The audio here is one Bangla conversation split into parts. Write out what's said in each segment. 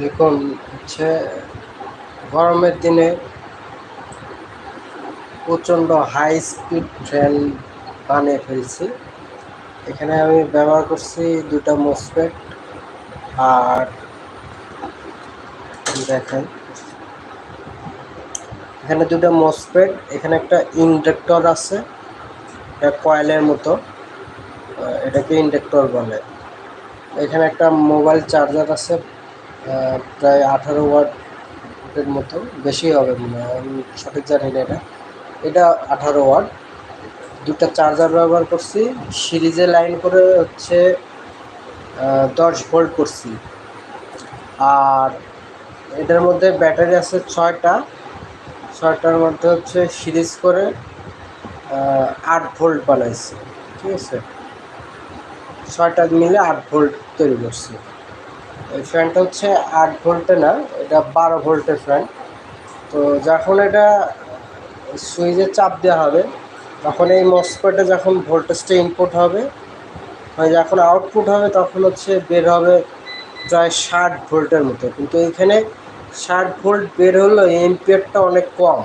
দেখুন হচ্ছে গরমের দিনে প্রচণ্ড হাই স্পিড ট্রেন বানিয়ে ফেলছি। এখানে আমি ব্যবহার করছি দুটা মোসপেট আর দেখেন। এখানে দুটো মসপেট এখানে একটা ইন্ডাক্টর আছে কয়েলের মতো এটাকে ইন্ডাক্টর বলে। এখানে একটা মোবাইল চার্জার আছে প্রায় আঠারো ওয়াটের মতো, বেশি হবে মনে হয়, আমি সঠিক জানি না এটা। এটা আঠারো ওয়াট দুটা চার্জার ব্যবহার করছি, সিরিজে লাইন করে হচ্ছে দশ ভোল্ট করছি। আর এটার মধ্যে ব্যাটারি আছে ছয়টা, ছয়টার মধ্যে হচ্ছে সিরিজ করে আট ভোল্ট বানাইছি, ঠিক আছে? ছয়টা মিলে আট ভোল্ট তৈরি করছি। এই ফ্যানটা হচ্ছে আট ভোল্টে না, এটা বারো ভোল্টের ফ্যান। তো যখন এটা সুইচে চাপ দেওয়া হবে, তখন এই মসপেটে যখন ভোল্টেজটা ইনপুট হবে মানে যখন আউটপুট হবে, তখন হচ্ছে বের হবে প্রায় ষাট ভোল্টের মতো। কিন্তু এখানে ষাট ভোল্ট বের হলো এমপিয়ারটা অনেক কম।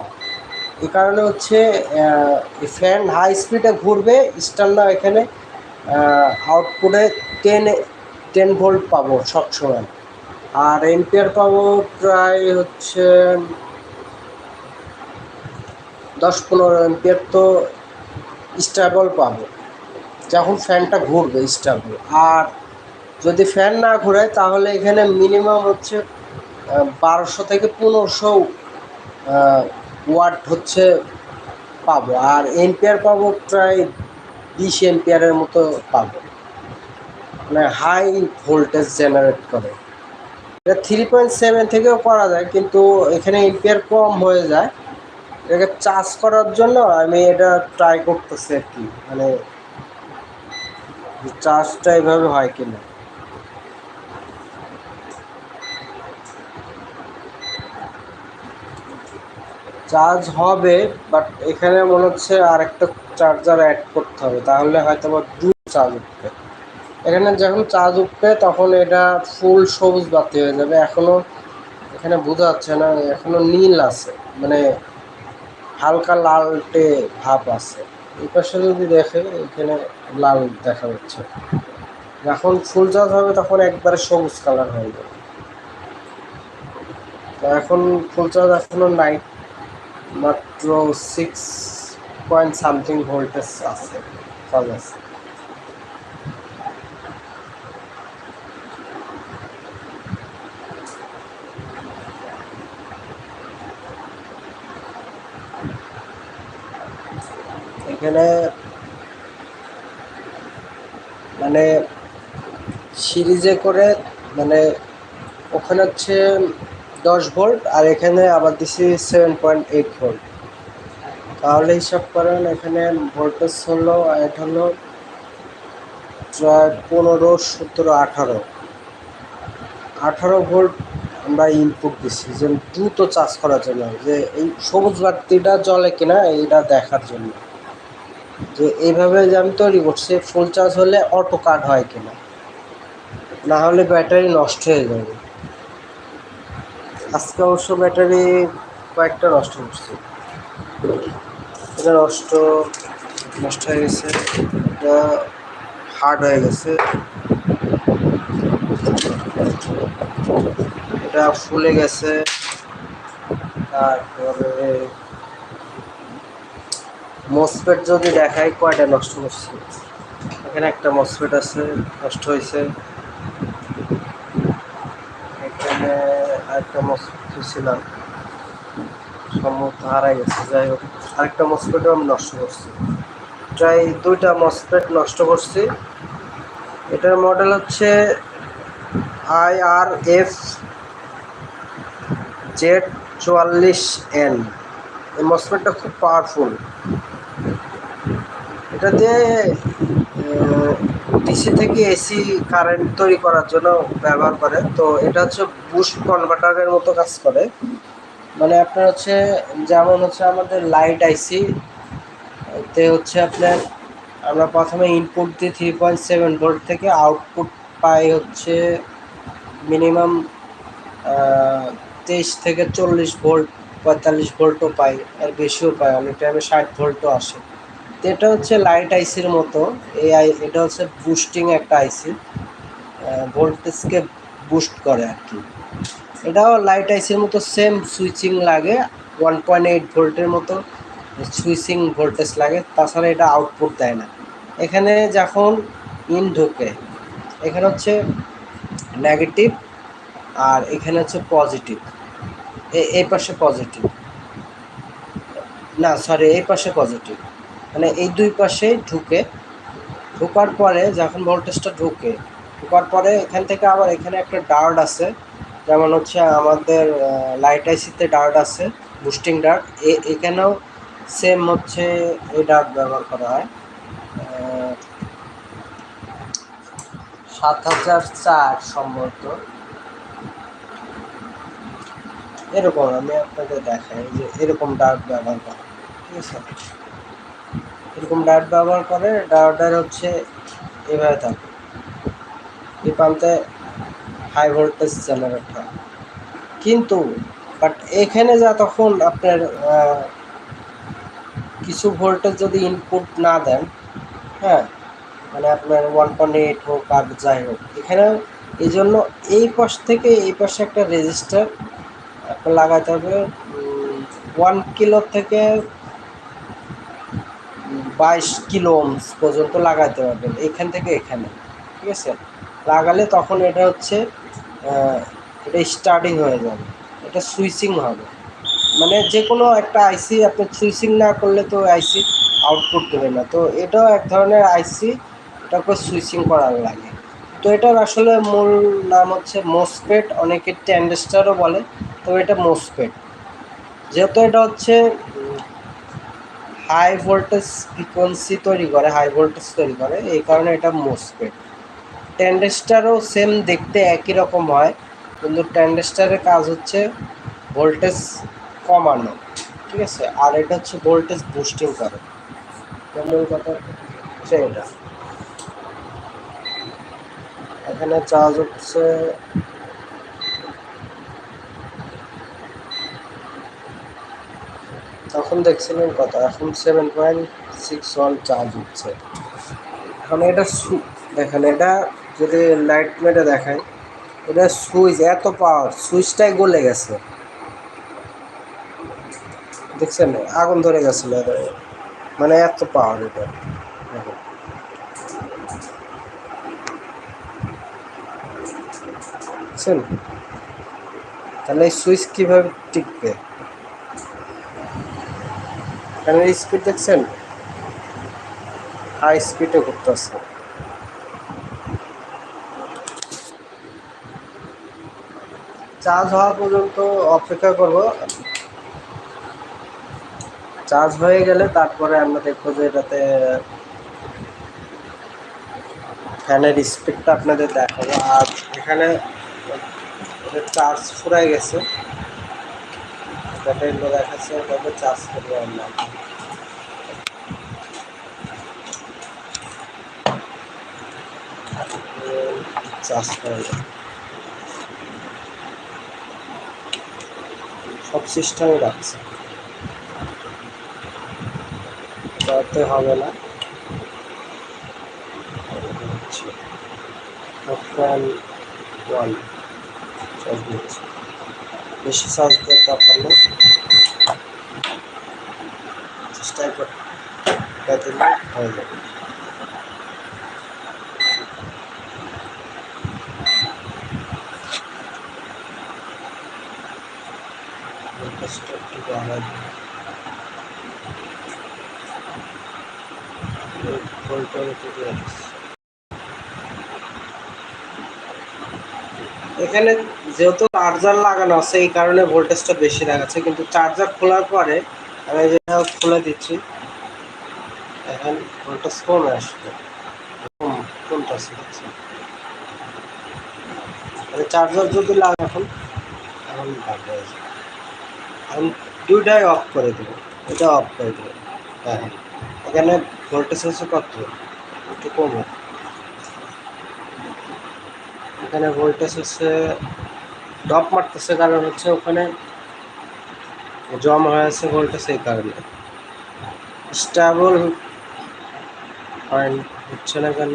এ কারণে হচ্ছে ফ্যান হাই স্পিডে ঘুরবে স্টান্ডা এখানে আউটপুটে টেন টেন ভোল্ট পাবো সবসময়। আর এমপিয়ার পাবো প্রায় হচ্ছে দশ পনেরো এমপিয়ার তো স্টেবল পাবো। যখন ফ্যানটা ঘুরবে স্টেবল আর যদি ফ্যান না ঘুরায় তাহলে এখানে মিনিমাম হচ্ছে বারোশো থেকে পনেরোশো ওয়াট হচ্ছে পাবো। আর এম্পিয়ার পাবো প্রায় বিশ এম্পিয়ারের মতো পাবো। মানে হাই ভোল্টেজ জেনারেট করে। এটা থ্রি পয়েন্ট সেভেন থেকেও করা যায়, কিন্তু এখানে এম্পিয়ার কম হয়ে যায়। এটাকে চার্জ করার জন্য আমি এটা ট্রাই করতেছি আর কি মানে চার্জটা এভাবে হয় কিনা। চার্জ হবে বাট এখানে মনে হচ্ছে আর একটা চার্জার অ্যাড করতে হবে, তাহলে হয়তো বা দু চার্জ উঠবে। এখানে যখন চার্জ উঠবে তখন এটা ফুল সবুজ বাতি হয়ে যাবে। এখনও এখানে বোঝা যাচ্ছে না এখনও নীল আছে। মানে হালকা লালটে ভাব আছে। এই পাশে যদি দেখে, এখানে লাল দেখা যাচ্ছে। যখন ফুল চার্জ হবে তখন একবারে সবুজ কালার হয়ে যাবে। তো এখন ফুল চার্জ এখনও নাইট মাত্র সিক্স পয়েন্ট সামথিং ভোল্টেজ আছে চার্জ আছে। এখানে মানে সিরিজে করে মানে ওখানে হচ্ছে দশ ভোল্ট আর এখানে আবার দিছি সেভেন পয়েন্ট এইট ভোল্ট তাহলে হিসাব করেন এখানে ভোল্টেজ হলো এটা হলো পনেরো, সতেরো, আঠারো। আঠারো ভোল্ট আমরা ইনপুট দিচ্ছি যে দ্রুত চার্জ করার জন্য, যে এই সবুজ বাতিটা জলে কিনা, এইটা দেখার জন্য। যে এইভাবে যে আমি তৈরি করছি ফুল চার্জ হলে অটো কাট হয় কিনা? না হলে ব্যাটারি নষ্ট হয়ে যাবে। আজকে অবশ্য ব্যাটারি কয়েকটা নষ্ট করছে এটা নষ্ট নষ্ট হয়ে গেছে। এটা হার্ড হয়ে গেছে। এটা ফুলে গেছে। তারপরে মসপেট যদি দেখাই, কয়টা নষ্ট করছে এখানে একটা মসপেট আছে, নষ্ট হয়েছে। এখানে আরেকটা মসপেট ছিলাম সম্ভবত হারাই গেছে, যাই হোক। আরেকটা মসপেটও আমি নষ্ট করছি। প্রায় দুইটা মসপেট নষ্ট করছি। এটার মডেল হচ্ছে আই আর এফ জেড চুয়াল্লিশ এন। এই মসপেটটা খুব পাওয়ারফুল। এটা দিয়ে ডিসি থেকে এসি কারেন্ট তৈরি করার জন্য ব্যবহার করে। তো এটা হচ্ছে বুস্ট কনভার্টারের মতো কাজ করে। মানে আপনার হচ্ছে, যেমন হচ্ছে আমাদের লাইট আইসি তে হচ্ছে আপনার, আমরা প্রথমে ইনপুট দিই থ্রি পয়েন্ট সেভেন ভোল্ট থেকে আউটপুট পাই হচ্ছে মিনিমাম তেইশ থেকে চল্লিশ ভোল্ট পঁয়তাল্লিশ ভোল্টও পাই আর বেশিও পাই, অনেক টাইমে ষাট ভোল্টও আসে। এটা হচ্ছে লাইট আইসির মতো। এই আই, এটা হচ্ছে বুস্টিং একটা আইসি। ভোল্টেজকে বুস্ট করে আর কি। এটাও লাইট আইসির মতো সেম সুইচিং লাগে ওয়ান পয়েন্ট এইট ভোল্টের মতো সুইচিং ভোল্টেজ লাগে। তাছাড়া এটা আউটপুট দেয় না। এখানে যখন ইন ঢোকে, এখানে হচ্ছে নেগেটিভ আর এখানে হচ্ছে পজিটিভ এই পাশে পজিটিভ না সরি এই পাশে পজিটিভ মানে এই দুই পাশে ঢুকে, ঢোকার পরে যখন ভোল্টেজটা ঢুকে, ঢোকার পরে এখান থেকে আবার এখানে একটা ডার্ট আছে, যেমন হচ্ছে আমাদের লাইট আইসিতে ডার্ট আছে বুস্টিং ডার্ট। এখানেও সেম হচ্ছে এই ডার্ট ব্যবহার করা হয়। সাত হাজার চার সম্ভবত। এরকম আমি আপনাদের দেখাই যে এরকম ডার্ট ব্যবহার করা ঠিক আছে? এরকম ডার্ট ব্যবহার করে ডার্টার হচ্ছে এভাবে থাকে। এই প্রান্তে হাই ভোল্টেজ জেনারেট হয় কিন্তু বাট এখানে যা তখন আপনার কিছু ভোল্টেজ যদি ইনপুট না দেন হ্যাঁ মানে আপনার ওয়ান পয়েন্ট এইট হোক আর যাই হোক, এখানে এই জন্য এই পাশ থেকে এই পাশে একটা রেজিস্টার লাগাতে হবে ওয়ান কিলো থেকে বাইশ কিলো পর্যন্ত লাগাতে পারবেন, এখান থেকে এখানে, ঠিক আছে? লাগালে তখন এটা হচ্ছে এটা স্টার্টিং হয়ে যাবে, এটা সুইচিং হবে। মানে যে কোনো একটা আইসি আপনি সুইচিং না করলে তো আইসি আউটপুট দেবে না। তো এটাও এক ধরনের আইসি এটাকে সুইচিং করার লাগে। তো এটার আসলে মূল নাম হচ্ছে মোসপেট অনেকে ট্যান্ডেস্টারও বলে, তো এটা মোসপেট যেহেতু এটা হচ্ছে হাই ভোল্টেজ ফ্রিকোয়েন্সি তৈরি করে, হাই ভোল্টেজ তৈরি করে, এই কারণে এটা মোসপেট ট্যান্ডেস্টারও সেম দেখতে একই রকম হয়, কিন্তু ট্যান্ডেস্টারের কাজ হচ্ছে ভোল্টেজ কমানো, ঠিক আছে? আর এটা হচ্ছে ভোল্টেজ বুস্টিং করে। কথা? এটা এখানে চার্জ হচ্ছে তখন দেখছিলেন কত এখন seven point six one charge হচ্ছে এখন এটা দেখেন, এটা যদি লাইট মেটে দেখায় এটা সুইচ, এত পাওয়ার সুইচটাই গলে গেছে। দেখছেন? আগুন ধরে গেছিল মানে এত পাওয়ার এটা। বুঝছেন তাহলে সুইচ কীভাবে টিকবে? ফ্যানের স্পিড দেখছেন? হাই স্পিডে ঘুরতেছে চার্জ হওয়া পর্যন্ত অপেক্ষা করব। চার্জ হয়ে গেলে তারপরে আমরা দেখব যে এটাতে ফ্যানের স্পিডটা আপনাদের দেখাবো। আর এখানে চার্জ ফুরাই গেছে। দেখাচ্ছে ওটাকে চার্জ করব আমরা। চার্জ করে সব সিস্টেমে রাখছে। তাতে হবে না। ওয়ান চার্জ দিচ্ছে বেশি চার্জ দরকার নেই চেষ্টা করতে হয়ে যাবে একটু বাড়াই ভোল্টের থেকে এখানে যেহেতু চার্জার লাগানো আছে, এই কারণে ভোল্টেজটা বেশি দেখাচ্ছে কিন্তু চার্জার খোলার পরে আমি যেটা খুলে দিচ্ছি। এখন ভোল্টেজ কমে আসবে শিখছে চার্জার যদি লাগে এখন এখন ভালো দুইটাই অফ করে দেবো। এটা অফ করে দেবো। হ্যাঁ এখানে ভোল্টেজ হচ্ছে কত? একটু কমে। এখানে ভোল্টেজ হচ্ছে ডপ মারতেছে কারণ হচ্ছে ওখানে জমা হয়ে আছে ভোল্টেজ সেই কারণে স্টেবল হচ্ছে না কেন?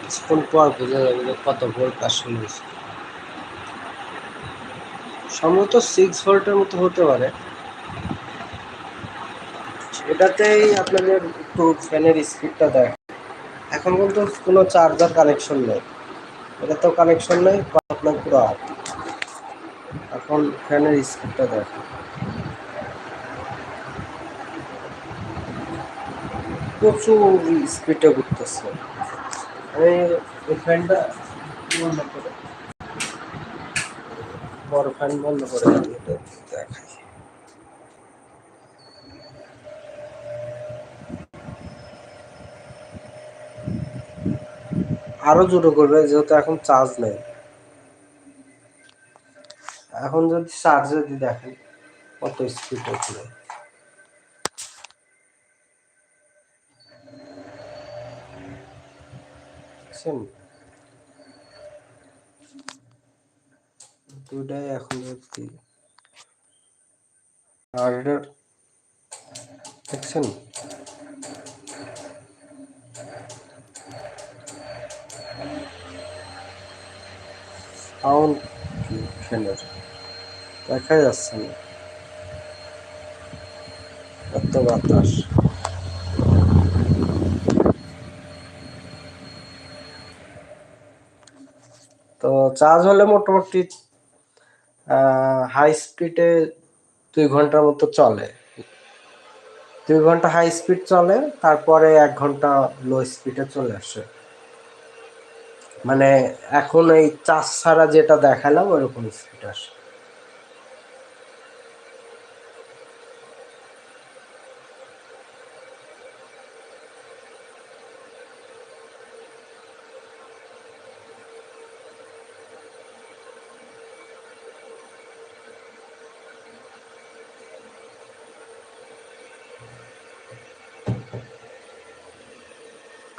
কিছুক্ষণ পর বোঝা যাবে কত ভোল্ট আসলে হয়েছে। সম্ভবত সিক্স ভোল্টের মতো হতে পারে। এটাতেই আপনাদের একটু ফ্যানের স্পিডটা দেয়। এখন কিন্তু কোনো চার্জার কানেকশন নেই। এটা তো কানেকশন নেই আপনার পুরো এখন ফ্যানের স্পিডটা দেখ প্রচুর স্পিডে ঘুরতেছে। আমি এই ফ্যানটা বন্ধ করে। বড় ফ্যান বন্ধ করে। দেখাই। আরও জোরে করবে, যেহেতু এখন চার্জ নেই। এখন যদি চার্জ যদি দেখেন, কত স্পিড দেখছেন দুটাই এখন আর দেখছেন? সাউন্ড কি দেখা যাচ্ছে না। এত বাতাস। তো চার্জ হলে মোটামুটি হাই স্পিডে দুই ঘণ্টার মতো চলে। দুই ঘণ্টা হাই স্পিড চলে, তারপরে এক ঘণ্টা লো স্পিডে চলে আসে। মানে এখন এই চাষ ছাড়া যেটা দেখালাম ওরকম স্পিড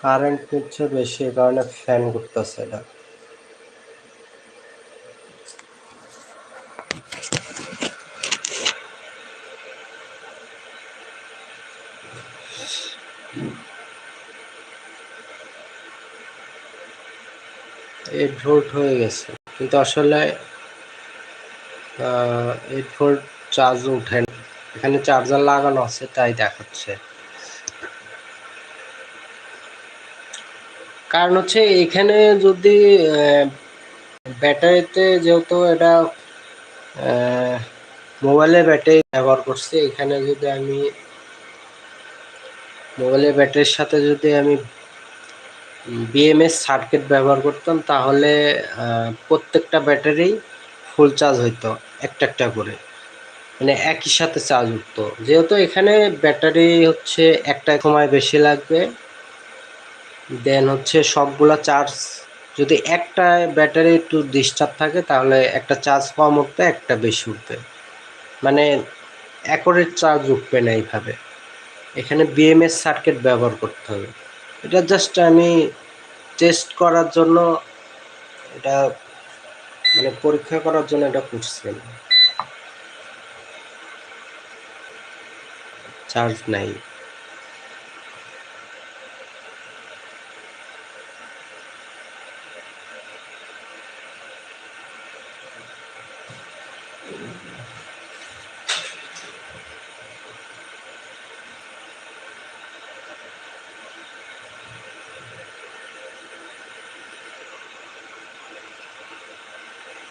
কারেন্ট নিচ্ছে বেশি কারণে ফ্যান ঘুরতেছে এটা। এইট ভোল্ট হয়ে গেছে। কিন্তু আসলে এইট ভোল্ট চার্জ উঠে এখানে চার্জার লাগানো আছে, তাই দেখাচ্ছে। কারণ হচ্ছে এখানে যদি ব্যাটারিতে যেহেতু এটা মোবাইলের ব্যাটারি ব্যবহার করছি, এখানে যদি আমি মোবাইলের ব্যাটারির সাথে যদি আমি বিএমএস সার্কিট ব্যবহার করতাম, তাহলে প্রত্যেকটা ব্যাটারি ফুল চার্জ হইতো, একটা একটা করে। মানে একই সাথে চার্জ উঠতো। যেহেতু এখানে ব্যাটারি হচ্ছে একটা সময় বেশি লাগবে দেন হচ্ছে সবগুলা চার্জ যদি একটা ব্যাটারি একটু ডিস্টার্ব থাকে, তাহলে একটা চার্জ কম উঠবে, একটা বেশি উঠবে। মানে অ্যাকোরেট চার্জ উঠবে না এইভাবে। এখানে বিএমএস সার্কিট ব্যবহার করতে হবে। এটা জাস্ট আমি টেস্ট করার জন্য এটা মানে পরীক্ষা করার জন্য এটা করছিলাম। চার্জ নাই।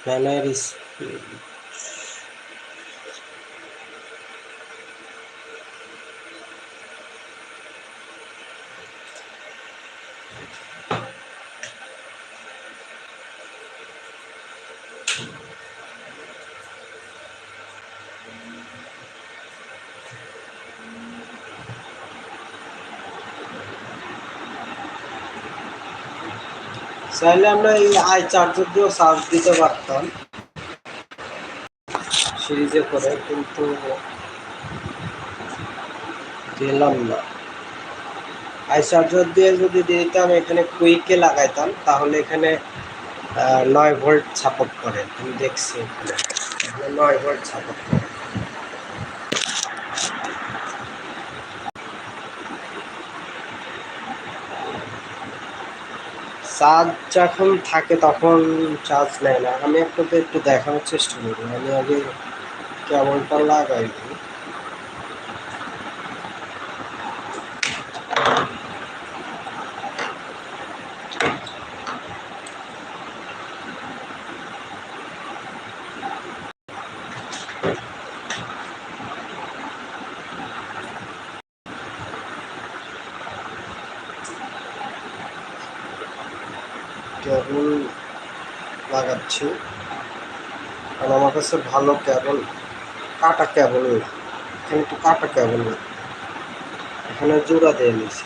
ফ্যানের চাইলে আমরা এই আই চার্জার দিয়েও চার্জ দিতে পারতাম। সিরিজে করে, কিন্তু দিলাম না। আই চার্জার দিয়ে যদি দিতাম, এখানে কুইকে লাগাইতাম, তাহলে এখানে নয় ভোল্ট সাপোর্ট করে। আমি দেখছি এখানে। নয় ভোল্ট সাপোর্ট করে। চার্জ যখন থাকে তখন চার্জ নেয় না। আমি আপনাদের একটু দেখানোর চেষ্টা করি আমি আগে কেমনটা লাগাই দিই। কেবল লাগাচ্ছি আমার ভালো কেবল কাটা কেবল না এখানে একটু কাটা কেবল না। এখানে জোড়া দিয়ে নিয়েছি।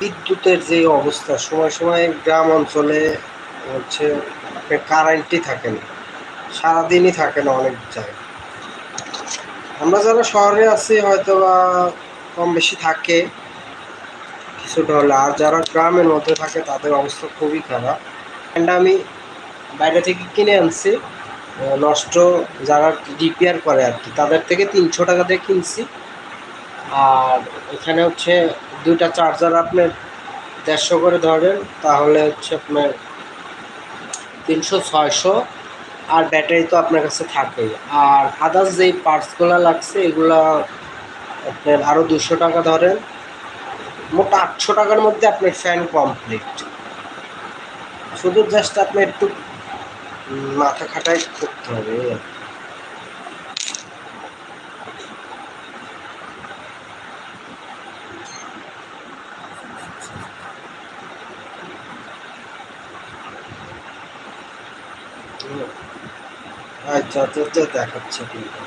বিদ্যুতের যে অবস্থা, সময় সময় গ্রাম অঞ্চলে হচ্ছে কারেন্টই থাকে না। সারাদিনই থাকে না অনেক জায়গায়। আমরা যারা শহরে আছি হয়তো বা কম বেশি থাকে। কিছুটা হলে। আর যারা গ্রামের মধ্যে থাকে, তাদের অবস্থা খুবই খারাপ। ফ্যানটা আমি বাইরে থেকে কিনে আনছি। নষ্ট যারা রিপেয়ার করে আর কি, তাদের থেকে তিনশো টাকা দিয়ে কিনছি। আর এখানে হচ্ছে দুইটা চার্জার আপনার দেড়শো করে ধরেন, তাহলে হচ্ছে আপনার তিনশো, ছয়শো, আর ব্যাটারি তো আপনার কাছে থাকেই। আর আদার্স যেই পার্টসগুলো লাগছে, এগুলা আপনার আরও দুশো টাকা ধরেন, মোট আটশো টাকার মধ্যে আপনার ফ্যান কমপ্লিট শুধু জাস্ট আপনি একটু মাথা খাটাই করতে হবে কি। হুম। আচ্ছা আচ্ছা আচ্ছা দেখাচ্ছে কিন্তু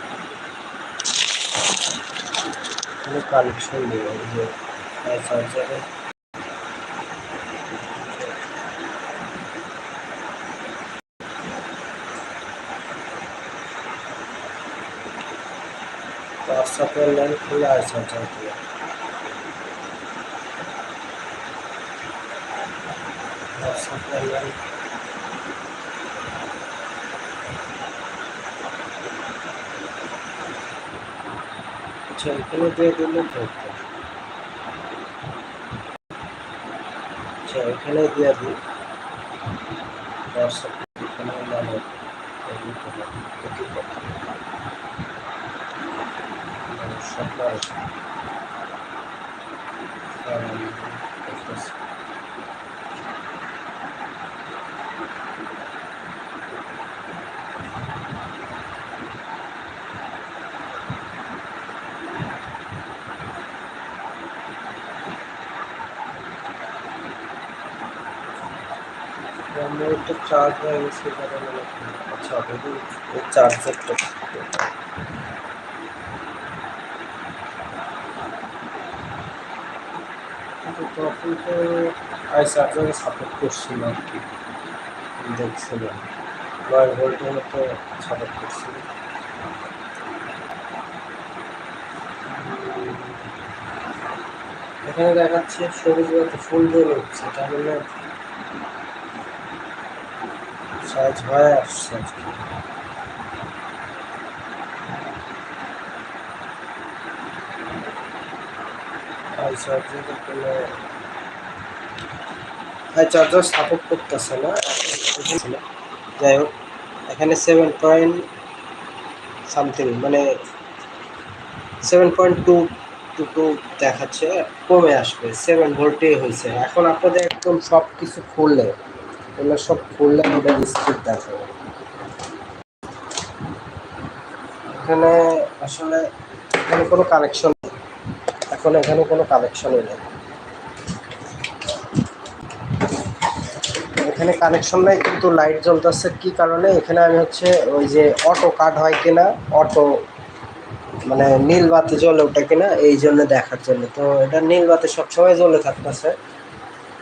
কোনো কানেকশন নেই ওই যে চার্জারে হোয়াটসঅ্যাপের লাইন খুলে আছে চার্জার দিয়ে হোয়াটসঅ্যাপের লাইন আচ্ছা এখানে দিয়ে দিলে তো হতো। আচ্ছা এখানে দিয়ে দিই হোয়াটসঅ্যাপ এখানে মানে এগুলো তো না, এটি কথা। সমস্যাটা আছে। কারণ দেখতেছি। আমার একটা চার্জ হয়ে মানে আচ্ছা কিন্তু তখন তো আই চার্জারে সাপোর্ট করছিল আর কি দেখছিলাম নয় ভোল্টের মতো সাপোর্ট করছিল এখানে দেখাচ্ছে সবুজ বাতি ফুল জ্বলে উঠছে তার মানে চার্জ হয়ে আসছে আজকে চার্জারে সাপোর্ট না, এখন সেভেন পয়েন্ট সামথিং মানে সেভেন পয়েন্ট টু দেখাচ্ছে, কমে আসবে সেভেন ভোল্টে হয়েছে। এখন আপনাদের একদম সব কিছু খুললে সব খুললে আমাদের স্পিড দেখাবে এখানে আসলে এখানে কোনো কানেকশন এখন এখানে কোনো কানেকশনই নেই। এখানে কানেকশন নাই, কিন্তু লাইট জ্বলতেছে। কি কারণে? এখানে আমি হচ্ছে ওই যে অটো কাট হয় কিনা, অটো মানে নীল বাতি জ্বলে ওঠে কিনা, এই জন্য দেখার জন্য। তো এটা নীল বাতি সবসময় জ্বলে থাকতেছে।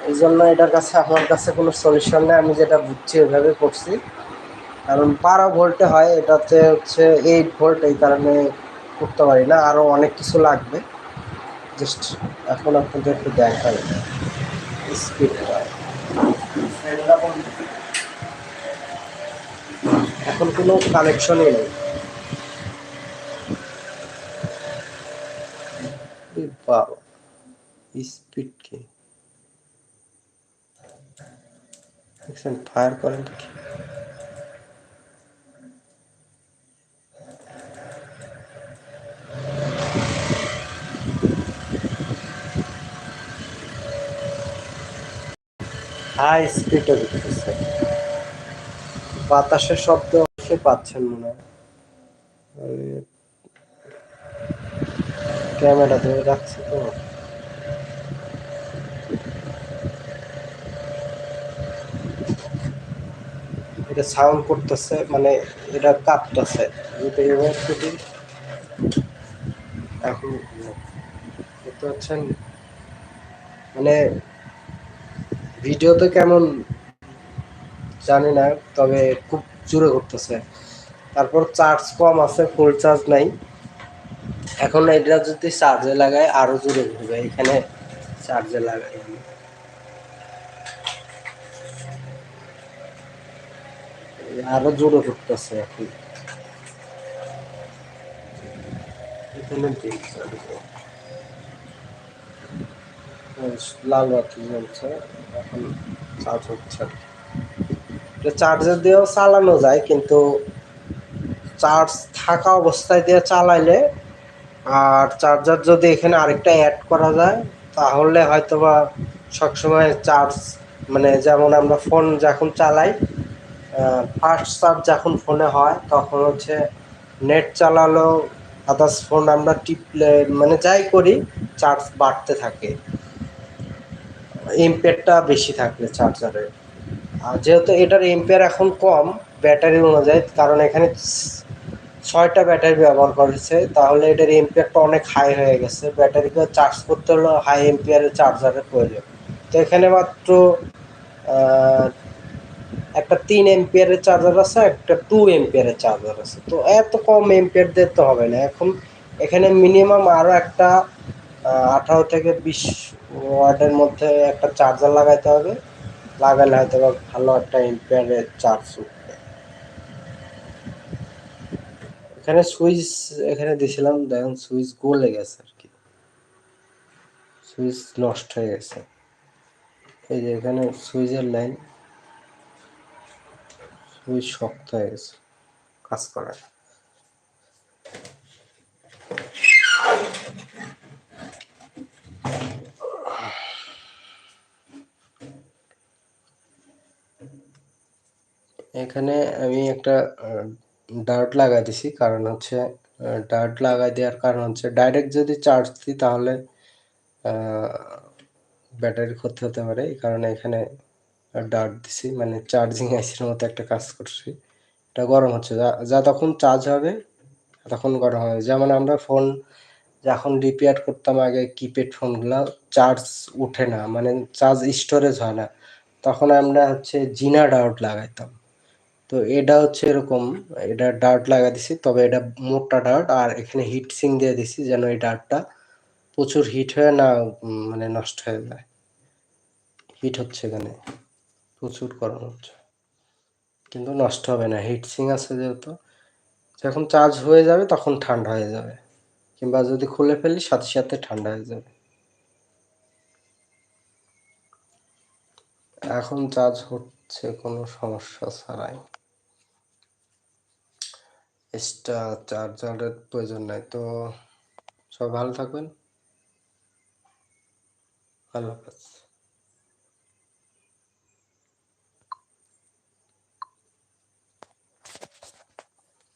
এই জন্য এটার কাছে, আমার কাছে কোনো সলিউশন নেই। আমি যেটা বুঝছি, ওইভাবে করছি। কারণ বারো ভোল্টে হয়, এটাতে হচ্ছে এইট ভোল্ট, এই কারণে করতে পারি না। আরও অনেক কিছু লাগবে। জাস্ট এখন আপনাদের একটু দেখাই। স্পিডটা এখন কোনো কানেকশনই নেই। স্পিড কি? ফায়ার কারেন্ট কি? হাই স্পিডে দিতেছে বাতাসের শব্দ অবশ্যই পাচ্ছেন মনে হয়। ক্যামেরা ধরে রাখছি তো। এটা সাউন্ড করতেছে মানে এটা কাঁপতেছে। এখন পাচ্ছেন মানে ভিডিওতে কেমন জানি না, তবে খুব জোরে করতেছে। তারপর চার্জ কম আছে ফুল চার্জ নাই। এখন এটা যদি চার্জে লাগাই আরও জোরে ঘুরবে। এখানে চার্জে লাগাই আরও জোরে করতেছে এখন। এখানে দিই লাল বাতি জ্বলছে এখন চার্জ হচ্ছে। চার্জার দিয়েও চালানো যায়, কিন্তু চার্জ থাকা অবস্থায় দিয়ে চালাইলে আর চার্জার যদি এখানে আরেকটা অ্যাড করা যায়, তাহলে হয়তো বা সবসময় চার্জ মানে যেমন আমরা ফোন যখন চালাই ফার্স্ট চার্জ যখন ফোনে হয়, তখন হচ্ছে নেট চালালো আদার্স ফোন আমরা টিপলে মানে যাই করি চার্জ বাড়তে থাকে। এম্পেয়ারটা বেশি থাকলে চার্জারের আর যেহেতু এটার এম্পেয়ার এখন কম ব্যাটারি অনুযায়ী, কারণ এখানে ছয়টা ব্যাটারি ব্যবহার করেছে তাহলে এটার এম্পিয়ারটা অনেক হাই হয়ে গেছে। ব্যাটারিকে চার্জ করতে হলে হাই এম্পিয়ারের চার্জারের প্রয়োজন। তো এখানে মাত্র একটা তিন এম্পিয়ারের চার্জার আছে, একটা টু এম্পিয়ারের চার্জার আছে। তো এত কম এম্পিয়ার দিতে হবে না। এখন এখানে মিনিমাম আরও একটা আঠারো থেকে বিশ ওয়ার্ডের মধ্যে একটা চার্জার লাগাইতে হবে। লাগালে হয়তো বা ভালো একটা এম্পিয়ারের চার্জ উঠবে। এখানে সুইচ এখানে দিয়েছিলাম দেখুন সুইচ গলে গেছে আর কি। সুইচ নষ্ট হয়ে গেছে। এই যে এখানে সুইচের লাইন সুইচ শক্ত হয়ে গেছে। কাজ করে এখানে আমি একটা ডার্ট লাগাই দিছি। কারণ হচ্ছে ডার্ট লাগাই দেওয়ার কারণ হচ্ছে ডাইরেক্ট যদি চার্জ দিই তাহলে ব্যাটারি ক্ষতি হতে পারে। এই কারণে এখানে ডার্ট দিছি। মানে চার্জিং আইসির মতো একটা কাজ করছি। এটা গরম হচ্ছে। যা যা তখন চার্জ হবে, তখন গরম হবে। যেমন আমরা ফোন যখন রিপেয়ার করতাম আগে কিপ্যাড ফোনগুলো চার্জ উঠে না। মানে চার্জ স্টোরেজ হয় না। তখন আমরা হচ্ছে জিনা ডাউট লাগাইতাম। তো এটা হচ্ছে এরকম, এটা ডার্ট লাগা দিছি, তবে এটা মোটা ডার্ট আর এখানে হিট সিং দিয়ে দিছি যেন এই ডার্টটা প্রচুর হিট হয়ে না মানে নষ্ট হয়ে যায়। হিট হচ্ছে এখানে, প্রচুর গরম হচ্ছে। কিন্তু নষ্ট হবে না হিট সিং আছে যেহেতু, যখন চার্জ হয়ে যাবে তখন ঠান্ডা হয়ে যাবে, কিংবা যদি খুলে ফেলি সাথে সাথে ঠান্ডা হয়ে যাবে। এখন চার্জ হচ্ছে কোনো সমস্যা ছাড়াই। এক্সট্রা চার্জারের প্রয়োজন নাই তো সব ভালো থাকবেন আল্লাহ হাফেজ